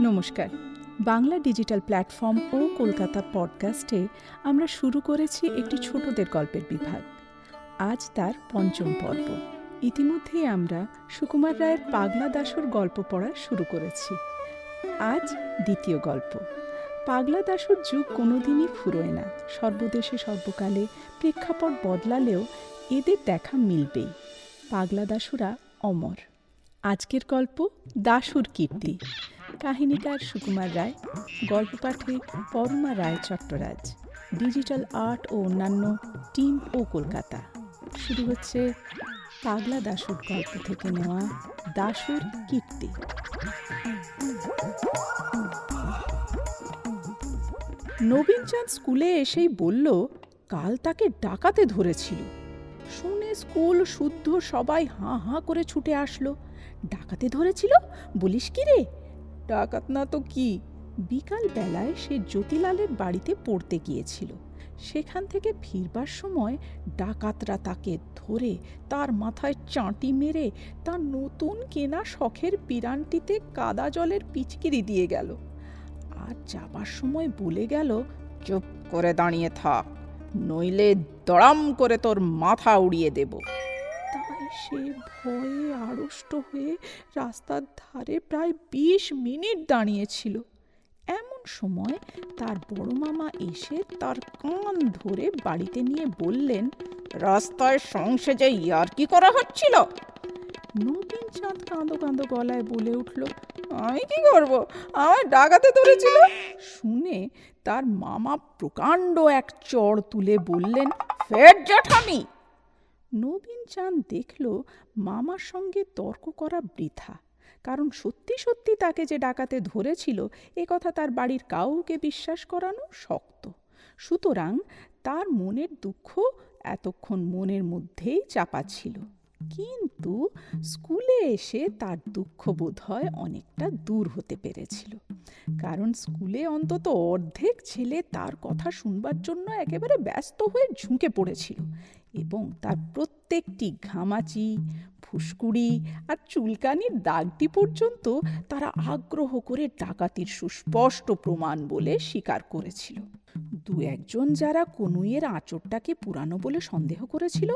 নমস্কার। Bangla digital platform ও কলকাতা পডকাস্টে আমরা শুরু করেছি একটি ছোটদের গল্পের বিভাগ। আজ তার পঞ্চম পর্ব। ইতিমধ্যেই আমরা সুকুমার রায়ের পাগলা দাসুর গল্প পড়া শুরু করেছি। আজ দ্বিতীয় গল্প। পাগলা দাসুর যুগ কোনোদিনই ফুরোয় না। সর্বদেশে সর্বকালে প্রেক্ষাপট বদলালেও এদের দেখা মিলবেই। পাগলা দাসুরা অমর। আজকের গল্প দাসুর কীর্তি। কাহিনীকার সুকুমার রায় গল্প পাঠে পরমা রায় চট্টরাজ, ডিজিটাল আর্ট ও অন্যান্য টিম ও কলকাতা। শুরু হচ্ছে পাগলা দাসুর গল্প থেকে নেওয়া দাসুর কীর্তি। নবীনচাঁদ স্কুলে এসেই বলল, কাল তাকে ডাকাতে ধরেছিল। শুনে স্কুল শুদ্ধ সবাই হাঁ হাঁ করে ছুটে আসলো। ডাকাতে ধরেছিল? বলিস কি রে? ডাকাত না তো কি? বিকাল বেলায় সে জ্যোতিলালের বাড়িতে পড়তে গিয়েছিল। সেখান থেকে ফিরবার সময় ডাকাতরা তাকে ধরে তার মাথায় চাঁটি মেরে তার নতুন কেনা শখের পিরানটিতে কাদা জলের পিচকিরি দিয়ে গেল। আর যাবার সময় বলে গেল, চুপ করে দাঁড়িয়ে থাক, নইলে দড়াম করে তোর মাথা উড়িয়ে দেব। সে ভয়ে আড়ষ্ট হয়ে রাস্তার ধারে প্রায় বিশ মিনিট দাঁড়িয়েছিল। এমন সময় তার বড় মামা এসে তার কান ধরে বাড়িতে নিয়ে বললেন, রাস্তায় সংসে যে ইয়ার্কি করা হচ্ছিল? নবীন চাঁদ কাঁদো কাঁদো গলায় বলে উঠল, আমি কি করব? আমার ডাকাতে ধরেছিল? শুনে তার মামা প্রকাণ্ড এক চড় তুলে বললেন, ফের জ্যাঠামি নবীন চাঁদ দেখল মামার সঙ্গে তর্ক করা বৃথা। কারণ সত্যি সত্যি তাকে যে ডাকাতে ধরেছিল, এ কথা তার বাড়ির কাউকে বিশ্বাস করানো শক্ত। সুতরাং তার মনের দুঃখ এতক্ষণ মনের মধ্যেই চাপা ছিল কিন্তু স্কুলে এসে তার দুঃখ বোধ হয় অনেকটা দূর হতে পেরেছিল। কারণ স্কুলে অন্তত অর্ধেক ছেলে তার কথা শুনবার জন্য একেবারে ব্যস্ত হয়ে ঝুঁকে পড়েছিল। এবং তার প্রত্যেকটি ঘামাচি, ফুসকুড়ি আর চুলকানির দাগটি পর্যন্ত তারা আগ্রহ করে ডাকাতির সুস্পষ্ট প্রমাণ বলে স্বীকার করেছিল। দু একজন যারা কনুইয়ের আঁচড়টাকে পুরানো বলে সন্দেহ করেছিল,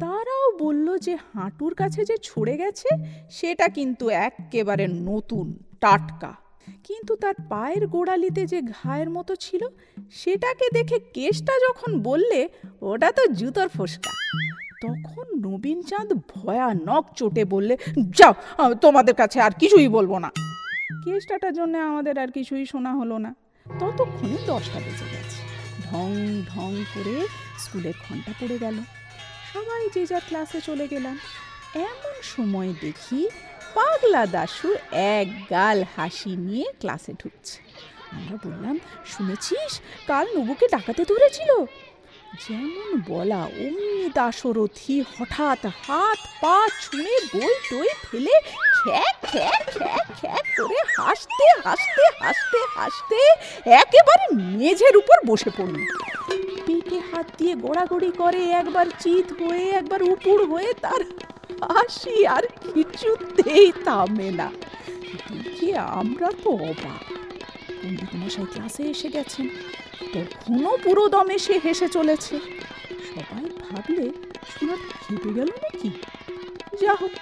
তারাও বলল যে হাঁটুর কাছে যে ছড়ে গেছে, সেটা কিন্তু এক্কেবারে নতুন, টাটকা। কিন্তু তার পায়ের গোড়ালিতে যে ঘায়ের মতো ছিল, সেটাকে দেখে কেসটা যখন বললে, ওটা তো জুতোর ফোসকা। তখন নবীন চাঁদ ভয়ানক চোটে বললে, যাও তোমাদের কাছে আর কিছুই বলব না। কেসটাটার জন্য আমাদের আর কিছুই শোনা হলো না। ততক্ষণে দশটা বেজে গেছে। ঢং ঢং করে স্কুলের ঘণ্টা পড়ে গেল। সবাই যে যার ক্লাসে চলে গেলাম। এমন সময় দেখি পাগলা দাশু এক গাল হাসি নিয়ে ক্লাসে ঢুকছে। আমরা বললাম, শুনেছিস? কাল নবুকে ডাকাতে ধরেছিল? যেমন বলা অমনি দাশরথী হঠাৎ হাত পা ছুঁড়ে বই টই ফেলে করে হাসতে হাসতে হাসতে হাসতে একেবারে মেঝের উপর বসে পড়ল। পিঠে হাত দিয়ে গোড়াগড়ি করে, একবার চিত হয়ে, একবার উপুড় হয়ে তার হাসি আর কিছুতেই থামে না আমরা তো অবাক। পণ্ডিত মশাই ক্লাসে এসে গেছেন। তখনও পুরো দমে সে হেসে চলেছে। সবাই ভাবলে শোনাটা খেপে গেল নাকি? যা হোক,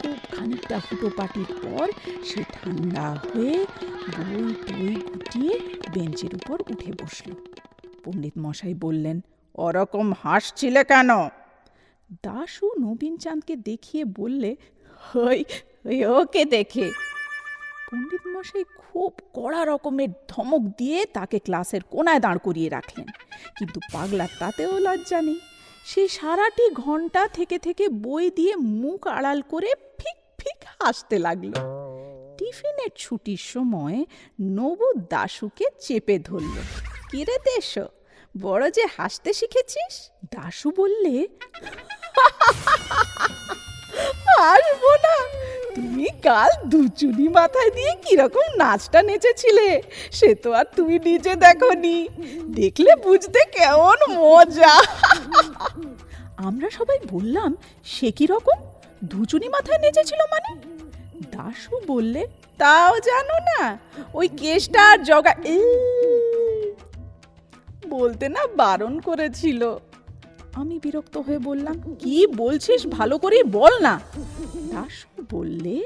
খুব খানিকটা ফুটোপাটির পর সে ঠান্ডা হয়ে বই টই গুটিয়ে বেঞ্চের উপর উঠে বসল। পণ্ডিত মশাই বললেন, ওরকম হাসছিলে কেন? দাশু নবীন চাঁদকে দেখিয়ে বললে, ওই ওই ওকে দেখে। পণ্ডিত মশাই খুব কড়া রকমের ধমক দিয়ে তাকে ক্লাসের কোনায় দাঁড় করিয়ে রাখলেন। কিন্তু পাগলার তাতেও লজ্জা নেই। সে সারাটি ঘণ্টা থেকে থেকে বই দিয়ে মুখ আড়াল করে ফিক ফিক হাসতে লাগল। টিফিনের ছুটির সময় নবু দাশুকে চেপে ধরল, কিরে দেশ বড় যে হাসতে শিখেছিস? দাশু বললে আসব না। তুমি কাল দুচুনি মাথায় দিয়ে কীরকম নাচটা নেচেছিলে, সে তো আর তুমি নিজে দেখনি। দেখলে বুঝতে কেমন মজা। আমরা সবাই বললাম, সে কি রকম দুচুনি মাথায় নেচেছিল মানে? দাশু বললে, তাও জানো না। ওই কেসটা আর জগা বলতে না বারণ করেছিল। আমি বিরক্ত হয়ে বললাম, কি বলছিস? ভালো করে বল না। দাশু বললে,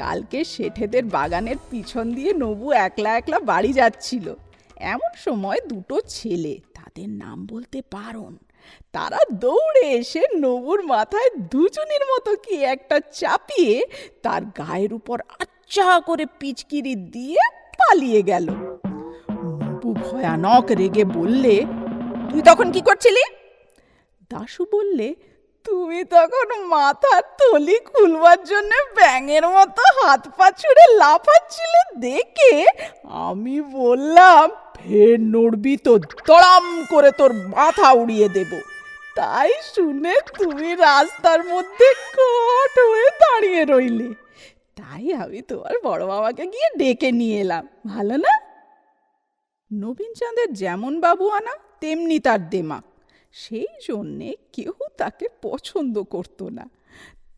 কালকে শেঠেদের বাগানের পিছন দিয়ে নবু একলা একলা বাড়ি যাচ্ছিল। এমন সময় দুটো ছেলে, তাদের নাম বলতে বারণ, তারা দৌড়ে এসে নবুর মাথায় দুজনের মতো কি একটা চাপিয়ে তার গায়ের উপর আচ্চা করে পিচকিরি দিয়ে পালিয়ে গেল। ভয়ানক রেগে বললে, তুই তখন কি করছিলি? দাশু বললে, তুমি তখন মাথার থলি খুলবার জন্য ব্যাঙের মতো হাত পা ছুড়ে লাফাচ্ছিলে দেখে আমি বললাম, ফের নড়বি তো, দড়াম করে তোর মাথা উড়িয়ে দেব। তাই শুনে তুমি রাস্তার মধ্যে কট হয়ে দাঁড়িয়ে রইলে। তাই আমি তোমার বড় বাবাকে গিয়ে ডেকে নিয়ে এলাম। ভালো না? নবীন চাঁদের যেমন বাবু আনা তেমনি তার দেমাক। সেই জন্যে কেউ তাকে পছন্দ করতো না।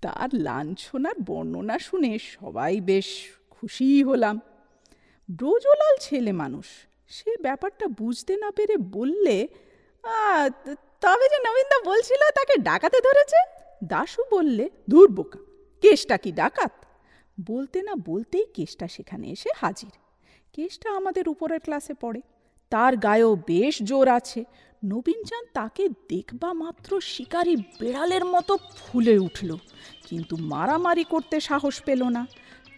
তার লাঞ্ছনার বর্ণনা শুনে সবাই বেশ খুশিই হলাম। ব্রজলাল ছেলে মানুষ সে ব্যাপারটা বুঝতে না পেরে বললে "আ, তবে যে নবীনদা বলছিল তাকে ডাকাতে ধরেছে? দাশু বললে দূর বোকা কেসটা কি ডাকাত? বলতে না বলতেই কেসটা সেখানে এসে হাজির। কেসটা আমাদের উপরের ক্লাসে পড়ে। তার গায়েও বেশ জোর আছে। নবীনচাঁদ তাকে দেখবা মাত্র শিকারী বেড়ালের মতো ফুলে উঠল, কিন্তু মারামারি করতে সাহস পেল না।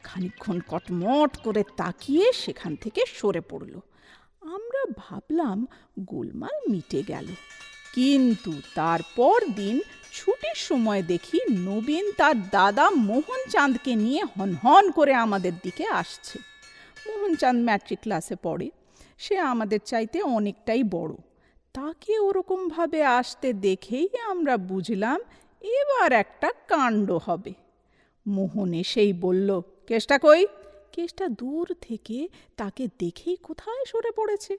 খানিকক্ষণ কটমট করে তাকিয়ে সেখান থেকে সরে পড়ল। আমরা ভাবলাম গোলমাল মিটে গেল। কিন্তু তারপর দিন ছুটির সময় দেখি নবীন তার দাদা মোহন চাঁদকে নিয়ে হনহন করে আমাদের দিকে আসছে। মোহনচাঁদ ম্যাট্রিক ক্লাসে পড়ে। সে আমাদের চাইতে অনেকটাই বড়। তাকে ওরকমভাবে আসতে দেখেই আমরা বুঝলাম এবার একটা কাণ্ড হবে। মোহন এসেই বলল, কেসটা কই? কেসটা দূর থেকে তাকে দেখেই কোথায় সরে পড়েছে।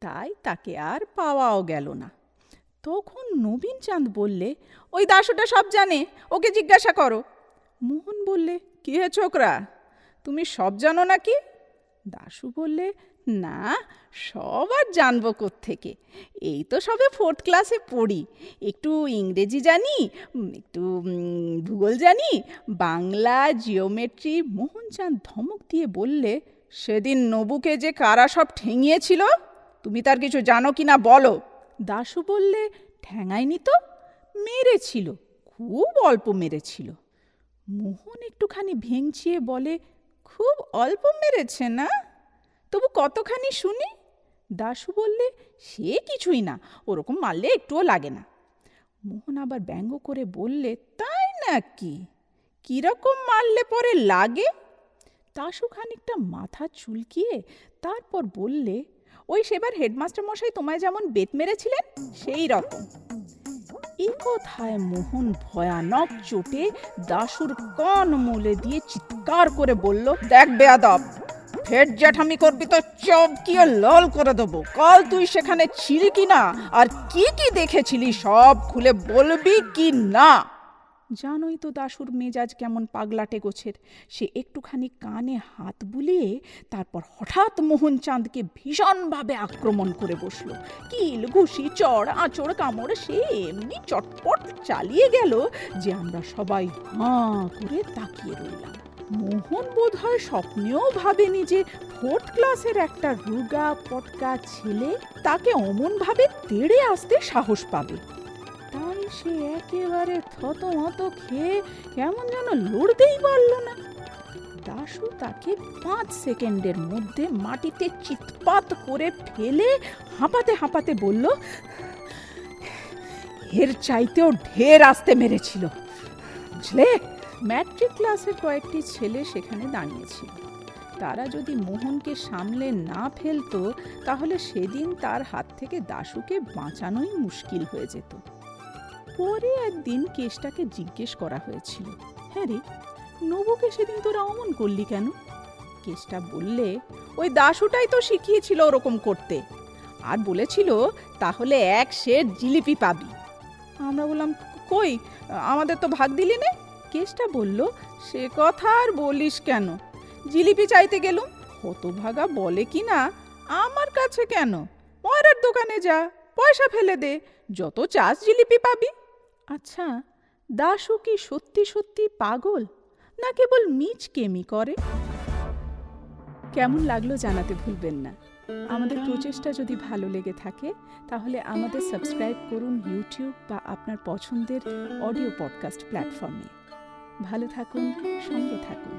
তাই তাকে আর পাওয়াও গেল না। তখন নবীন চাঁদ বললে, ওই দাসুটা সব জানে, ওকে জিজ্ঞাসা করো। মোহন বললে, কি হে ছোকরা? তুমি সব জানো নাকি? দাশু বললে, না, সব আর জানব থেকে এই তো সবে ফোর্থ ক্লাসে পড়ি। একটু ইংরেজি জানি একটু ভূগোল জানি, বাংলা জিওমেট্রি মোহনচাঁদ ধমক দিয়ে বললে, সেদিন নবুকে যে কারা সব ঠেঙিয়েছিল, তুমি তার কিছু জানো কি না বলো? দাশু বললে ঠ্যাঙায়নি তো, মেরেছিল, খুব অল্প মেরেছিল। মোহন একটুখানি ভেঙচিয়ে বলে খুব অল্প মেরেছে না? তবু কতখানি শুনি? দাশু বললে, সে কিছুই না, ওরকম মারলে একটুও লাগে না। মোহন আবার ব্যঙ্গ করে বললে, তাই নাকি? কীরকম মারলে পরে লাগে? দাশু খানিকটা মাথা চুলকিয়ে তারপর বললে, ওই সেবার হেডমাস্টার মশাই তোমায় যেমন বেত মেরেছিলেন, সেই রকম। এই কথায় মোহন ভয়ানক চোটে দাশুর কান মুলে দিয়ে চিৎকার করে বলল, দেখ বেয়াদব, ফের জ্যাঠামি করবি তো চমকিয়ে লল করে দেবো। কাল তুই সেখানে ছিলি কি না আর কি কি দেখেছিলি? সব খুলে বলবি কি না? জানোই তো দাশুর মেজাজ কেমন পাগলাটে গোছের। সে একটুখানি কানে হাত বুলিয়ে তারপর হঠাৎ মোহনচাঁদকে ভীষণভাবে আক্রমণ করে বসল। কিল, ঘুষি, চড়, আঁচড়, কামড় সে এমনি চটপট চালিয়ে গেল যে আমরা সবাই হাঁ করে তাকিয়ে রইলাম। মোহন বোধ হয় স্বপ্নেও ভাবেনি যে ফোর্থ ক্লাসের একটা রুগা, পটকা ছেলে তাকে অমনভাবে তেড়ে আসতে সাহস পাবে। সে একেবারে থতমত খেয়ে কেমন যেন লড়তেই পারল না। দাশু তাকে পাঁচ সেকেন্ডের মধ্যে মাটিতে চিৎপাত করে ফেলে হাঁপাতে হাঁপাতে বলল, এর চাইতেও ঢের আসতে মেরেছিল। বুঝলে? ম্যাট্রিক ক্লাসের কয়েকটি ছেলে সেখানে দাঁড়িয়েছিল। তারা যদি মোহনকে সামলে না ফেলতো, তাহলে সেদিন তার হাত থেকে দাশুকে বাঁচানোই মুশকিল হয়ে যেত। পরে একদিন কেসটাকে জিজ্ঞেস করা হয়েছিল হ্যাঁ রে, নবুকে সেদিন তোরা অমন করলি কেন? কেসটা বললে, ওই দাসুটাই তো শিখিয়েছিল ওরকম করতে। আর বলেছিল, তাহলে এক শের জিলিপি পাবি। আমরা বললাম, কই, আমাদের তো ভাগ দিলি নে? কেসটা বলল, সে কথা আর বলিস কেন? জিলিপি চাইতে গেলুম, হতভাগা বলে কি না, আমার কাছে কেন? ময়রার দোকানে যা, পয়সা ফেলে দে, যত চাস জিলিপি পাবি। আচ্ছা দাশু কি সত্যি সত্যি পাগল, না কেবল মিচ কেমি করে? কেমন লাগল জানাতে ভুলবেন না। আমাদের প্রচেষ্টা যদি ভালো লেগে থাকে, তাহলে আমাদের সাবস্ক্রাইব করুন ইউটিউব বা আপনার পছন্দের অডিও পডকাস্ট প্ল্যাটফর্মে। ভালো থাকুন, সঙ্গে থাকুন।